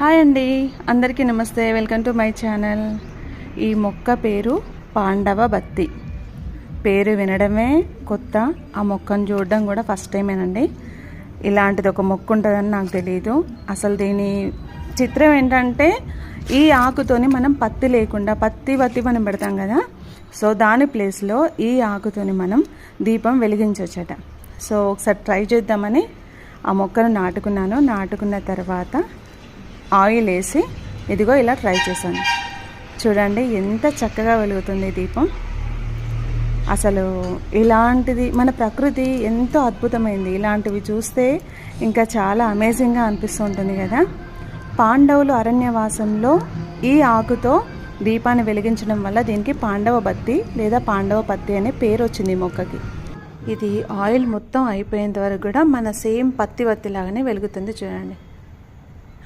Hi అండి. అందరికీ నమస్తే. Welcome to my channel. ఈ మొక్క పేరు పాండవ బత్తి. పేరు వినడమే కొత్త. ఆ మొక్కను చూడడం కూడా ఫస్ట్ టైమేనండి. ఇలాంటిది ఒక మొక్క ఉంటుందని నాకు తెలియదు అసలు దీని చిత్రం ఏంటంటే ఈ ఆకుతోని మనం పత్తి లేకుండా పత్తి పత్తి మనం పెడతాం కదా? సో దాని ప్లేస్లో ఈ ఆకుతోని మనం దీపం వెలిగించవచ్చట. సో ఒకసారి ట్రై చేద్దామని ఆ మొక్కను నాటుకున్నాను. నాటుకున్న తర్వాత ఆయిల్ వేసి ఇదిగో ఇలా ట్రై చేశాను. చూడండి ఎంత చక్కగా వెలుగుతుంది ఈ దీపం. అసలు ఇలాంటిది మన ప్రకృతి ఎంతో అద్భుతమైంది. ఇలాంటివి చూస్తే ఇంకా చాలా అమేజింగ్గా అనిపిస్తూ ఉంటుంది కదా. పాండవులు అరణ్యవాసంలో ఈ ఆకుతో దీపాన్ని వెలిగించడం వల్ల దీనికి పాండవ బత్తి లేదా పాండవ పత్తి అనే పేరు వచ్చింది మొక్కకి. ఇది ఆయిల్ మొత్తం అయిపోయేంత వరకు కూడా మన సేమ్ పత్తి బత్తి లాగానే వెలుగుతుంది చూడండి.